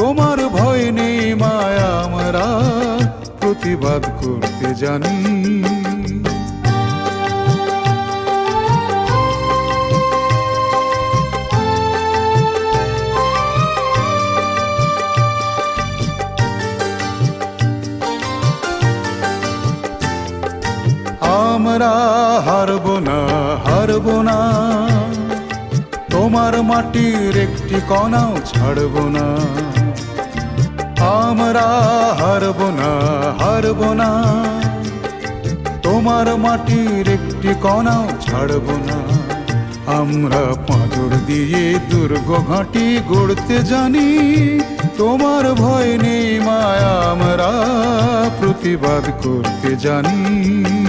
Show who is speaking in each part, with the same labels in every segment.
Speaker 1: তোমার ভয় নেই মায়া আমরা, প্রতিবাদ করতে জানি। আমরা হারব না হারব না। তোমার মাটির একটি কণাও ছাড়ব না। আমরা হারব না হারব না। তোমার মাটির একটি কণাও ছাড়ব না। আমরা পাঁচর দিয়ে দুর্গ ঘাঁটি গড়তে জানি। তোমার ভয় নেই মায়া, আমরা প্রতিবাদ করতে জানি।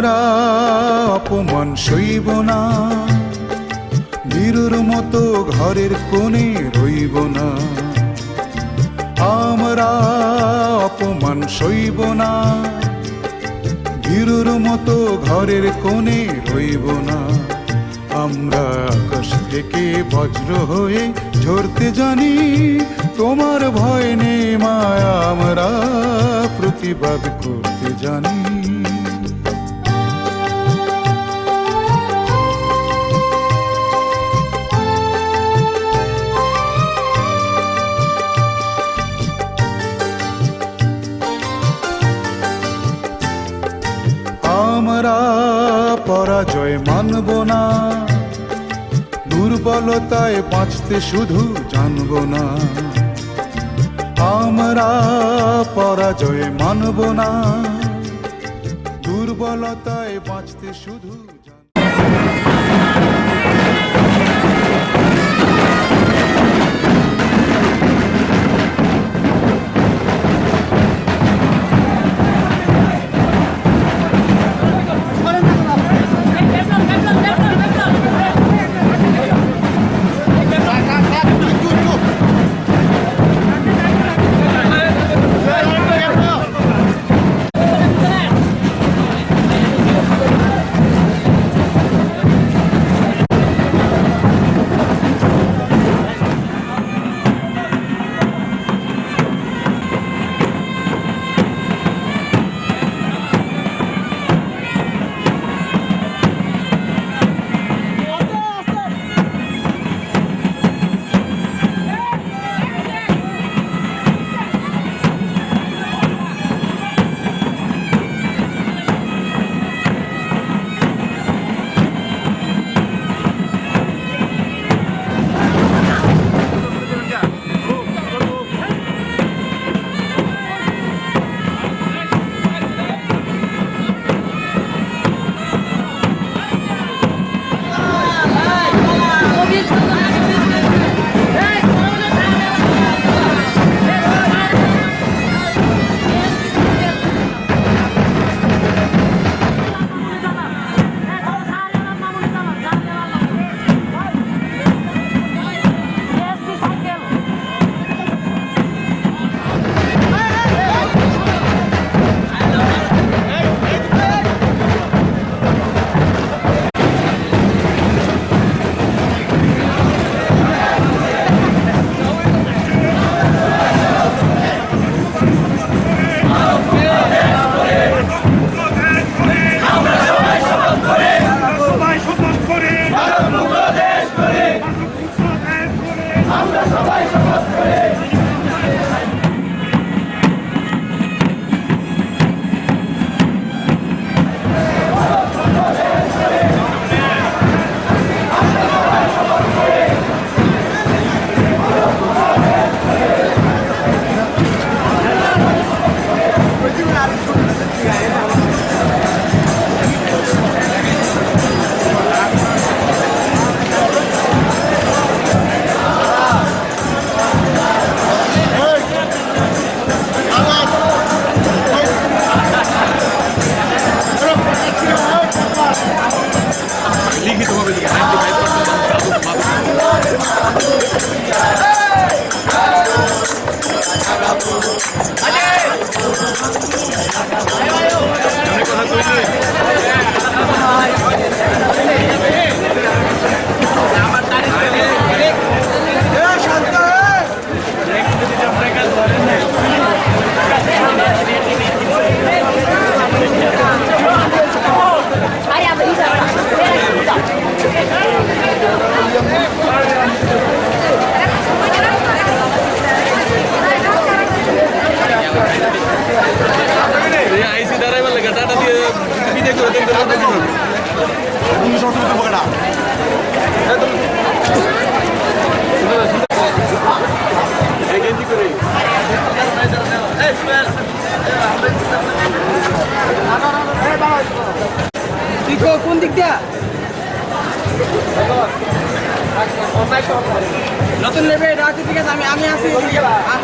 Speaker 1: আমরা অপমান সইব না। বীরুর মতো ঘরের কোণে রইব না। আমরা অপমান সইব না। বীরুর মতো ঘরের কোণে রইব না। আমরা আকাশ থেকে বজ্র হয়ে ঝরতে জানি, তোমার ভয় নেই মায়া, আমরা প্রতিবাদ করতে জানি। পরাজয় মানব না। দুর্বলতায় বাঁচতে শুধু জানব না। আমরা পরাজয় মানব না। দুর্বলতায় বাঁচতে শুধু
Speaker 2: Lieg niet om over de. আমি আমি আছি এদিকে। আ-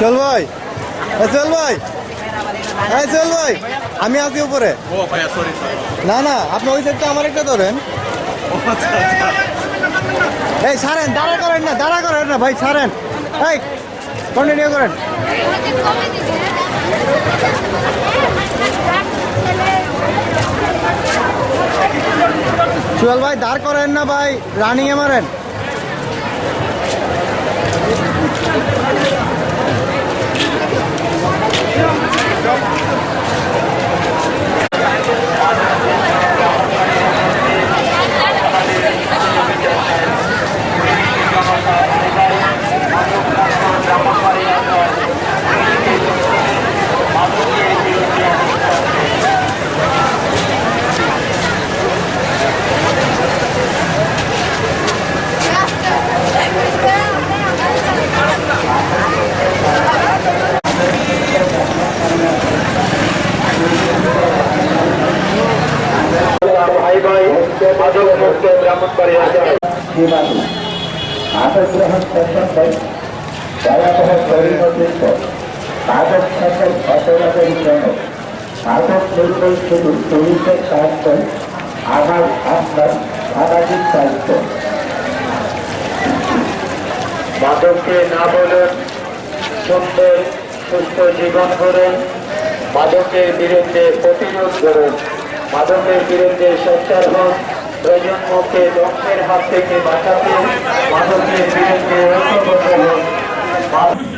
Speaker 3: চল ভাই এ চল ভাই এই চল ভাই আমি আছি উপরে না না, আপনি ওই সাইডটা আমার একটা ধরেন। এই, ছাড়েন, দাঁড়া করেন না, দাঁড়া করেন না, ভাই, ছাড়েন। এই কন্টিনিউ করেন। চল ভাই, দাঁড় করেন না, ভাই, রানিং এ মারেন
Speaker 4: ভাই মাদক মুক্ত ব্রাহ্মণবাড়িয়া যায় আটক গ্রহণ প্রসঙ্গে ভয়াবহ পরিণতির পর মাদক সকল অপরাধের জন্য নির্মূল শুধু পুলিশের দায়িত্ব আমার আপনার সামাজিক দায়িত্ব মাদককে না বলুন সুন্দর সুস্থ জীবন গড়ুন মাদকের বিরুদ্ধে প্রতিরোধ করুন মাদকের বিরুদ্ধে সোচ্চার হন প্রজন্মকে ধ্বংসের হাত থেকে বাঁচাতে, মাদকের বিরুদ্ধে ঐক্যবদ্ধ হন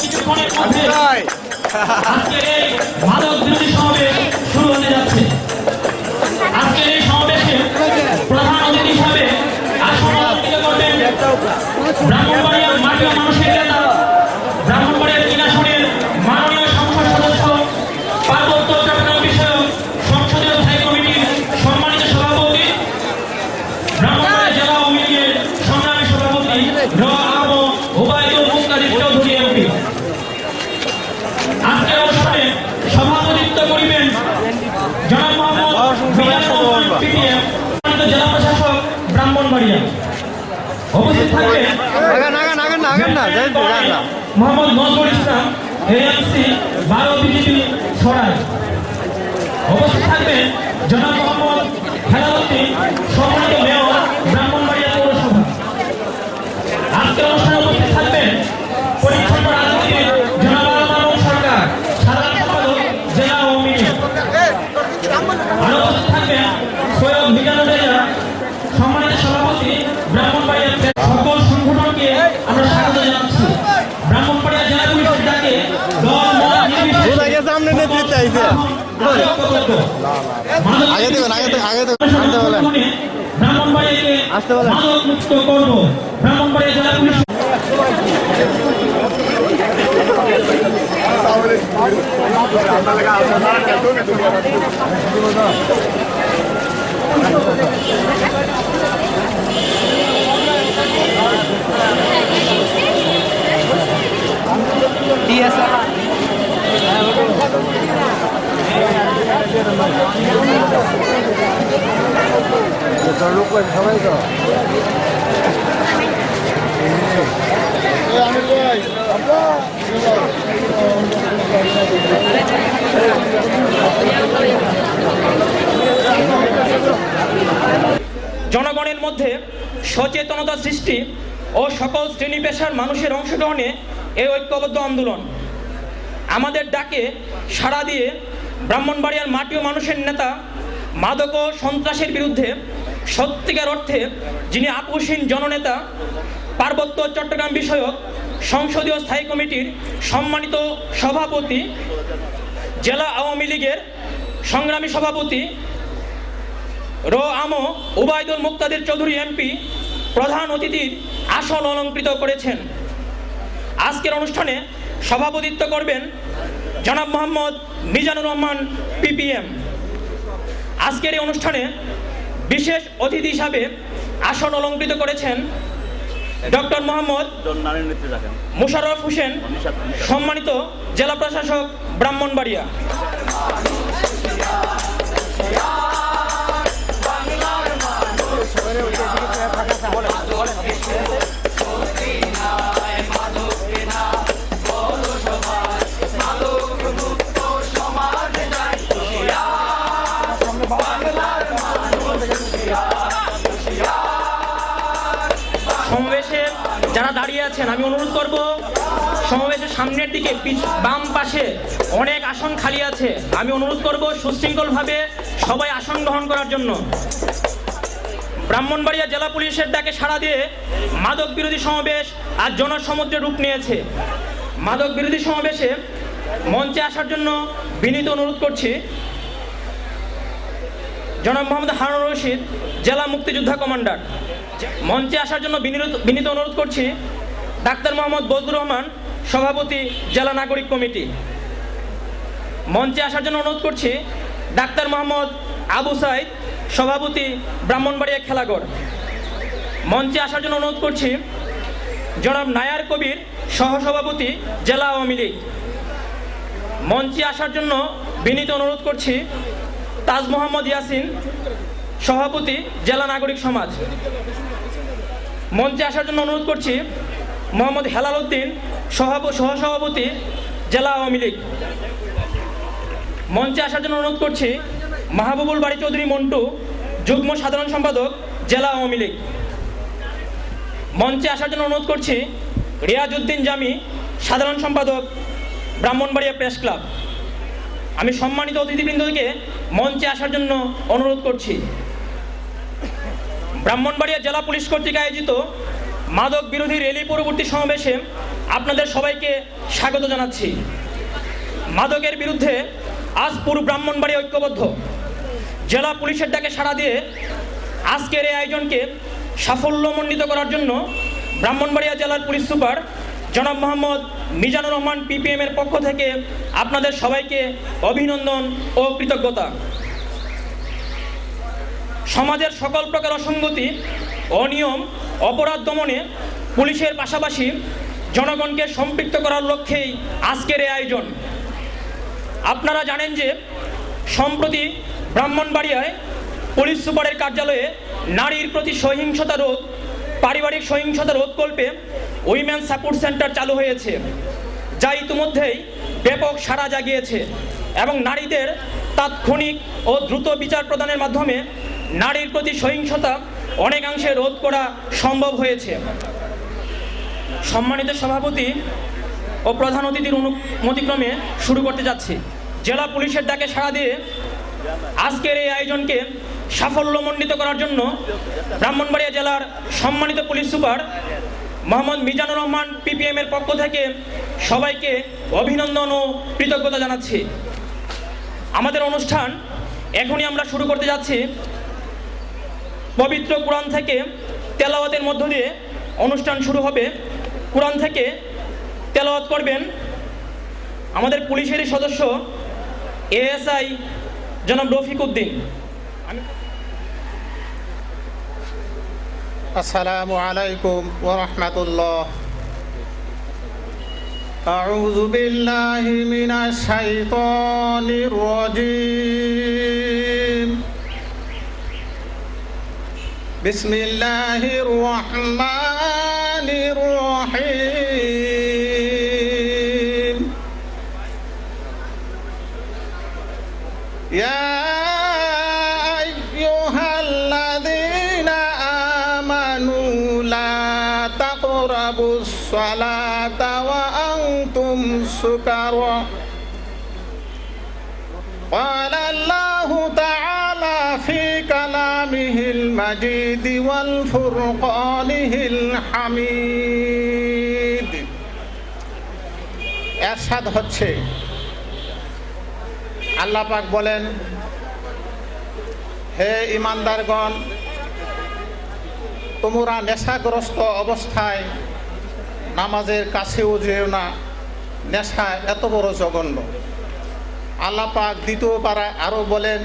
Speaker 5: কিছুক্ষণের মধ্যে আজকের এই শুরু হতে যাচ্ছে আজকের এই সমাবেশে প্রধান অতিথি হিসাবে মানুষের নেতা ব্রাহ্মণবাড়িয়ার তিন আসনের মাননীয় সংসদ সদস্য পার্বত্য চট্টগ্রাম বিষয়ক সংসদীয় স্থায়ী কমিটির সম্মানিত সভাপতি মোহাম্মদ নজরুল ইসলাম এএমসি বারো বিজেপি সরাই অবশ্যই থাকবেন জনাব মোহাম্মদ খেলাউদ্দিন সম্মানিত মেয়র ব্রাহ্মণবাড়িয়া পৌরসভা। আজকে অনুষ্ঠানে উপস্থিত থাকবেন পরীক্ষণ রাজনীতির জনাব আলমানুল সরকার, সাধারণ সম্পাদক, জেলা আওয়ামী লীগ। আরও থাকবেন সৈয়দ
Speaker 3: মিজানুর আগে দেবেন আগে থেকে আগে থেকে আনতে বলেন আসতে বলেন।
Speaker 6: মাদক
Speaker 3: সবাই তো।
Speaker 5: জনগণের মধ্যে সচেতনতা সৃষ্টি ও সকল শ্রেণি পেশার মানুষের অংশগ্রহণে এই ঐক্যবদ্ধ আন্দোলন। আমাদের ডাকে সাড়া দিয়ে ব্রাহ্মণবাড়িয়ার মাটি ও মানুষের নেতা মাদক ও সন্ত্রাসের বিরুদ্ধে সত্যিকার অর্থে যিনি আপোষহীন জননেতা, পার্বত্য চট্টগ্রাম বিষয়ক সংসদীয় স্থায়ী কমিটির সম্মানিত সভাপতি, জেলা আওয়ামী লীগের সংগ্রামী সভাপতি রো আমো উবায়দুল মুক্তাদির চৌধুরী এমপি প্রধান অতিথির আসন অলঙ্কৃত করেছেন। আজকের অনুষ্ঠানে সভাপতিত্ব করবেন জনাব মোহাম্মদ মিজানুর রহমান, পিপিএম। আজকের এই অনুষ্ঠানে বিশেষ অতিথি হিসাবে আসন অলঙ্কৃত করেছেন ডক্টর মোহাম্মদ মুশারফ হোসেন সম্মানিত জেলা প্রশাসক ব্রাহ্মণবাড়িয়া। দাঁড়িয়ে আছেন, আমি অনুরোধ করব, সমাবেশের সামনের দিকে বাম পাশে অনেক আসন খালি আছে। আমি অনুরোধ করব সুশৃঙ্খলভাবে সবাই আসন গ্রহণ করার জন্য। ব্রাহ্মণবাড়িয়া জেলা পুলিশের ডাকে সাড়া দিয়ে মাদক বিরোধী সমাবেশ আর জনসমুদ্রে রূপ নিয়েছে। মাদক বিরোধী সমাবেশে মঞ্চে আসার জন্য বিনীত অনুরোধ করছি। জনাব মোহাম্মদ হারুন রশিদ, জেলা মুক্তিযোদ্ধা কমান্ডার। মঞ্চে আসার জন্য বিনীত- অনুরোধ করছি ডাক্তার মোহাম্মদ বজরুর রহমান, সভাপতি, জেলা নাগরিক কমিটি। মঞ্চে আসার জন্য অনুরোধ করছি ডাক্তার মোহাম্মদ আবু সাইদ, সভাপতি, ব্রাহ্মণবাড়িয়া খেলাঘর। মঞ্চে আসার জন্য অনুরোধ করছি জনাব নায়ার কবির, সহসভাপতি, জেলা আওয়ামী লীগ। মঞ্চে আসার জন্য বিনীত অনুরোধ করছি তাজ মোহাম্মদ ইয়াসিন, সভাপতি, জেলা নাগরিক সমাজ। মঞ্চে আসার জন্য অনুরোধ করছি, মোহাম্মদ হেলাল উদ্দিন, সভাপ- সহসভাপতি, জেলা আওয়ামী লীগ। মঞ্চে আসার জন্য অনুরোধ করছি, মাহবুবুল বাড়ি চৌধুরী মন্টু, যুগ্ম সাধারণ সম্পাদক, জেলা আওয়ামী লীগ। মঞ্চে আসার জন্য অনুরোধ করছি, রিয়াজউদ্দিন জামি, সাধারণ সম্পাদক, ব্রাহ্মণবাড়িয়া প্রেস ক্লাব। আমি সম্মানিত অতিথিবৃন্দকে মঞ্চে আসার জন্য অনুরোধ করছি। ব্রাহ্মণবাড়িয়া জেলা পুলিশ কর্তৃক আয়োজিত মাদক বিরোধী র্যালি পরবর্তী সমাবেশে আপনাদের সবাইকে স্বাগত জানাচ্ছি। মাদকের বিরুদ্ধে আজ পুরো ব্রাহ্মণবাড়িয়া ঐক্যবদ্ধ। জেলা পুলিশের ডাকে সাড়া দিয়ে আজকের এই আয়োজনকে সাফল্যমণ্ডিত করার জন্য ব্রাহ্মণবাড়িয়া জেলার পুলিশ সুপার জনাব মোহাম্মদ মিজানুর রহমান পিপিএম এর পক্ষ থেকে আপনাদের সবাইকে অভিনন্দন ও কৃতজ্ঞতা। সমাজের সকল প্রকার অসঙ্গতি, অনিয়ম, অপরাধ দমনে পুলিশের পাশাপাশি জনগণকে সম্পৃক্ত করার লক্ষ্যেই আজকের এই আয়োজন। আপনারা জানেন যে সম্প্রতি ব্রাহ্মণবাড়িয়ায় পুলিশ সুপারের কার্যালয়ে নারীর প্রতি সহিংসতা রোধ পারিবারিক সহিংসতা রোধকল্পে উইমেন সাপোর্ট সেন্টার চালু হয়েছে, যা ইতিমধ্যেই ব্যাপক সাড়া জাগিয়েছে এবং নারীদের তাৎক্ষণিক ও দ্রুত বিচার প্রদানের মাধ্যমে নারীর প্রতি সহিংসতা অনেকাংশে রোধ করা সম্ভব হয়েছে। সম্মানিত সভাপতি ও প্রধান অতিথির অনুমতিক্রমে শুরু করতে যাচ্ছি। জেলা পুলিশের ডাকে সাড়া দিয়ে আজকের এই আয়োজনকে সাফল্যমণ্ডিত করার জন্য ব্রাহ্মণবাড়িয়া জেলার সম্মানিত police super Mohammad Mizanur Rahman PPM এর পক্ষ থেকে সবাইকে অভিনন্দন ও কৃতজ্ঞতা জানাচ্ছি। আমাদের অনুষ্ঠান এখনই আমরা শুরু করতে যাচ্ছি। পবিত্র কোরআন থেকে তেলাওয়াতের মধ্য দিয়ে অনুষ্ঠান শুরু হবে। কোরআন থেকে তেলাওয়াত করবেন আমাদের পুলিশেরই সদস্য এএসআই জনাব রফিক উদ্দিন
Speaker 7: السلام عليكم ورحمة الله أعوذ بالله من الشيطان الرجيم بسم الله الرحمن المجيد والفرقانه الحميد এরশাদ হচ্ছে আল্লাহ পাক বলেন হে ইমানদারগণ তোমরা নেশাগ্রস্ত অবস্থায় নামাজের কাছেও যেও না নেশা এত বড় জঘন্য আল্লাহ পাক দ্বিতীয় পাড়ায় আরও বলেন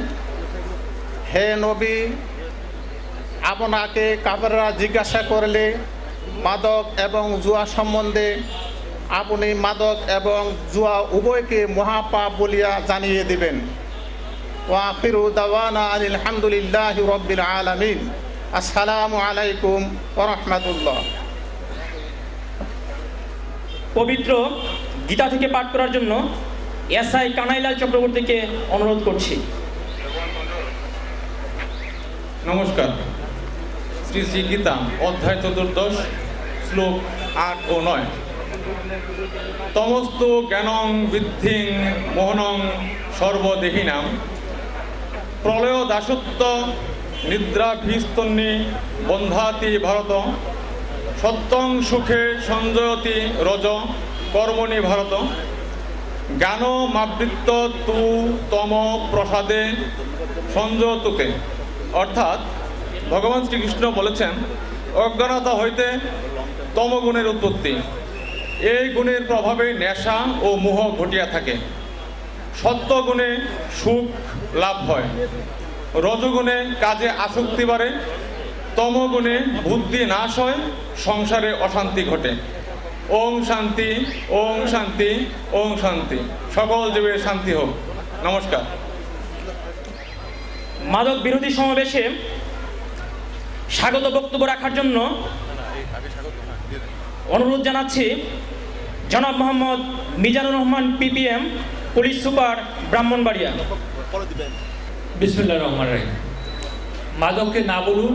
Speaker 7: হে নবী আপনাকে কাপড়রা জিজ্ঞাসা করলে মাদক এবং জুয়া সম্বন্ধে আপনি মাদক এবং জুয়া উভয়কে মহাপাপ বলিয়া জানিয়ে দিবেন। ওয়াফিরু দাওয়ানা আলহামদুলিল্লাহ রব্বিল আলামিন। আসসালামু আলাইকুম ওরহমতুল্লাহ
Speaker 5: পবিত্র গীতা থেকে পাঠ করার জন্য এসআই কানাইলাল চক্রবর্তীকে অনুরোধ করছি।
Speaker 8: নমস্কার। শ্রী গীতা, অধ্যায় চতুর্দশ, শ্লোক আট ও নয়। তমস্তু জ্ঞানং বৃদ্ধিং মোহনং সর্বদেহিনাম। প্রলয় দাসত্ব নিদ্রাভিস্তন্নি বন্ধাতি ভারত। সত্যং সুখে সঞ্জয়তি রজ কর্মণি ভারত। জ্ঞান মাবৃত্ত তু তম প্রসাদে সঞ্জয়তুতে অর্থাৎ ভগবান শ্রীকৃষ্ণ বলেছেন, অজ্ঞানতা হইতে তমগুণের উৎপত্তি। এই গুণের প্রভাবে নেশা ও মোহ ঘটিয়া থাকে। সত্যগুণে সুখ লাভ হয়। রজগুণে কাজে আসক্তি বাড়ে। তমগুণে বুদ্ধি নাশ হয়। সংসারে অশান্তি ঘটে। ওং শান্তি ওং শান্তি ওং শান্তি। সকল জীবের শান্তি হোক। নমস্কার।
Speaker 5: মাদক বিরোধী সমাবেশে স্বাগত বক্তব্য রাখার জন্য অনুরোধ জানাচ্ছি, জনাব Mohammad Mizanur Rahman, PPM, police super, Brahmanbaria.
Speaker 9: বিসমুল্লাহ রহমান রাহিম। মাদককে না বলুন,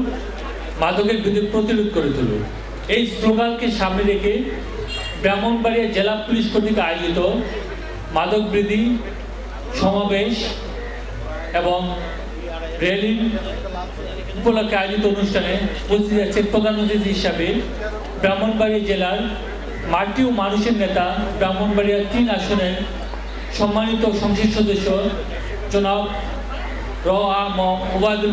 Speaker 9: মাদকের বিরুদ্ধে প্রতিরোধ করে তুলুন। এই স্লোগানকে সামনে রেখে ব্রাহ্মণবাড়িয়া জেলা পুলিশ কর্তৃক আয়োজিত মাদক বৃদ্ধি সমাবেশ এবং র্যালি উপলক্ষে আয়োজিত অনুষ্ঠানে উপস্থিত আছে প্রধান অতিথি হিসাবে ব্রাহ্মণবাড়িয়া জেলার মাটি ও মানুষের নেতা ব্রাহ্মণবাড়িয়া তিন আসনের সম্মানিত সংসদ সদস্য জনাব র আ ম ওবায়দুল